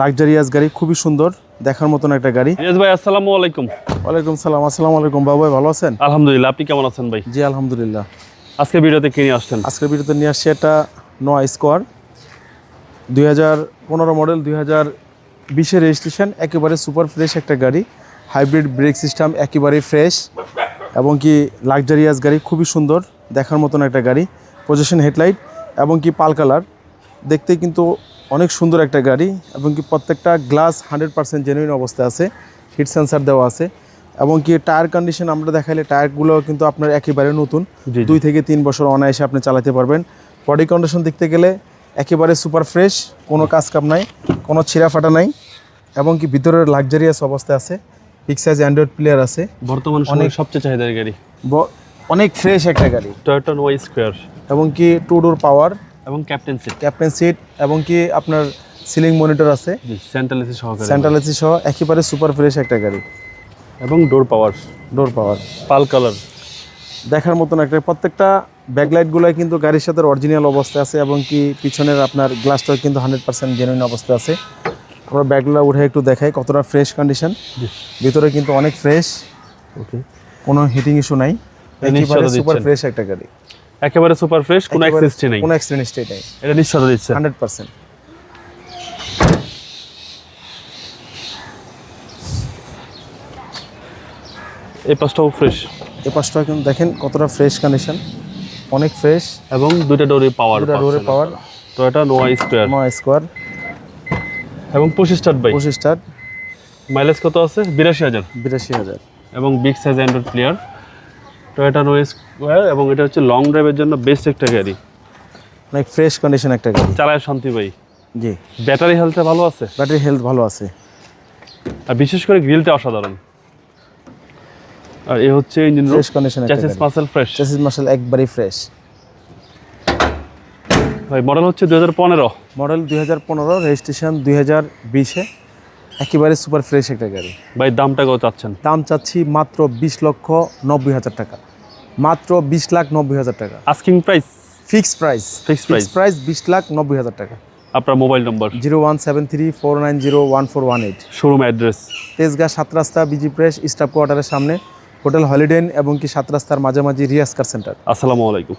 Luxurious গাড়ি খুবই সুন্দর দেখার মতন একটা গাড়ি। রিয়াজ ভাই আসসালামু আলাইকুম। ওয়ালাইকুম সালাম আসসালামু আলাইকুম বাবু ভাই ভালো আছেন? আলহামদুলিল্লাহ আপনি কেমন আছেন ভাই? জি আলহামদুলিল্লাহ। আজকে ভিডিওতে কি নিয়ে আসছেন? আজকের ভিডিওতে নিয়ে আসছি একটা নোয়া স্কোয়ার দুই হাজার পনেরো মডেল দুই হাজার বিশের রেজিস্ট্রেশন একেবারে সুপার ফ্রেশ একটা গাড়ি হাইব্রিড ব্রেক সিস্টেম একেবারে ফ্রেশ এবং কি লাক্সারিয়াস গাড়ি খুবই সুন্দর দেখার মতন একটা গাড়ি পজিশন হেডলাইট এবং কি পাল কালার দেখতে কিন্তু অনেক সুন্দর একটা গাড়ি এবং কি প্রত্যেকটা গ্লাস হান্ড্রেড পার্সেন্ট জেনুইন অবস্থায় আছে হিট সেন্সার দেওয়া আছে এবং কি টায়ার কন্ডিশন আমরা দেখাইলে টায়ারগুলো কিন্তু আপনার একেবারে নতুন। দুই থেকে তিন বছর অনায়াসে আপনি চালাতে পারবেন। বডি কন্ডিশন দেখতে গেলে একেবারে সুপার ফ্রেশ কোনো কাজ কাম নাই কোনো ছিঁড়া ফাটা নাই এবং কি ভিতরের লাক্সারিয়াস অবস্থায় আছে বিগ সাইজ অ্যান্ড্রয়েড প্লেয়ার আছে। বর্তমান অনেক সবচেয়ে চাহিদার গাড়ি। অনেক ফ্রেশ একটা গাড়ি। টয়োটা নোয়া স্কোয়ার এবং কি টু ডোর পাওয়ার এবং ক্যাপ্টেন সিট। ক্যাপ্টেন সিট এবং কি আপনার সিলিং মনিটর আছে। সেন্ট্রাল এসি সহকারে। সেন্ট্রাল এসি সহ একেবারে সুপার ফ্রেশ একটা গাড়ি। এবং ডোর পাওয়ার ডোর পাওয়ার পাল কালার দেখার মতন একটা প্রত্যেকটা ব্যাকলাইটগুলো কিন্তু গাড়ির সাথে অরিজিনাল অবস্থায় আছে এবং কি পিছনের আপনার গ্লাসটাও কিন্তু হান্ড্রেড পার্সেন্ট জেনুইন অবস্থায় আছে। আমরা ব্যাগগুলো উঠে একটু দেখাই কতটা ফ্রেশ কন্ডিশন ভিতরে কিন্তু অনেক ফ্রেশ ওকে কোনো হিটিং ইস্যু নাই। একেবারে সুপার ফ্রেশ একটা গাড়ি। একেবারে সুপার ফ্রেশ কোনো একেবারে অ্যাক্সিস্টি নেই। কোনো স্টেট নেই। এটা নিশ্চয়তা দিচ্ছে হান্ড্রেড পার্সেন্ট এই পাশটাও ফ্রেশ এ পাশটা কিন্তু দেখেন কতটা ফ্রেশ কন্ডিশন অনেক ফ্রেশ এবং দুইটা ডোরে পাওয়ার দুটা ডোরে পাওয়ার তো টয়োটা নোয়া স্কোয়ার নয় স্কোয়ার এবং পঁচিশ স্টার্ট বাইক পঁচিশ স্টার মাইলেজ কত আছে? বিরাশি হাজার। বিরাশি হাজার। এবং big size android player Toyota Noah square এবং এটা হচ্ছে লং ড্রাইভের জন্য বেস্ট একটা গাড়ি। অনেক ফ্রেশ কন্ডিশন একটা গাড়ি। চালায় শান্তি ভাই। জি। ব্যাটারি হেলথে ভালো আছে? ব্যাটারি হেলথ ভালো আছে। আর বিশেষ করে গ্রিলটা অসাধারণ। আর এ হচ্ছে ইঞ্জিন ফ্রেশ কন্ডিশন চ্যাসিস মাসেল ফ্রেশ চেসিস মার্শাল একবারই ফ্রেশ ভাই মডেল হচ্ছে দু হাজার পনেরো। মডেল দুই হাজার পনেরো রেজিস্ট্রেশন দুই হাজার বিশে। একেবারে সুপার ফ্রেশ একটা গাড়ি। ভাই দামটা কত চাচ্ছেন? দাম চাচ্ছি মাত্র বিশ লক্ষ নব্বই হাজার টাকা। মাত্র বিশ লাখ নব্বই হাজার টাকা। Asking price fixed price Fixed price price বিশ লাখ নব্বই হাজার টাকা। আপনার mobile number zero one seven three four nine zero one four one eight. Showroom address Tejgaon সাত রাস্তা বিজি প্রেস স্টাফ কোয়ার্টারের সামনে। হোটেল হলিডেন এবং কি সাত রাস্তার মাঝামাঝি রিয়াজ কার সেন্টার আসসালামু আলাইকুম।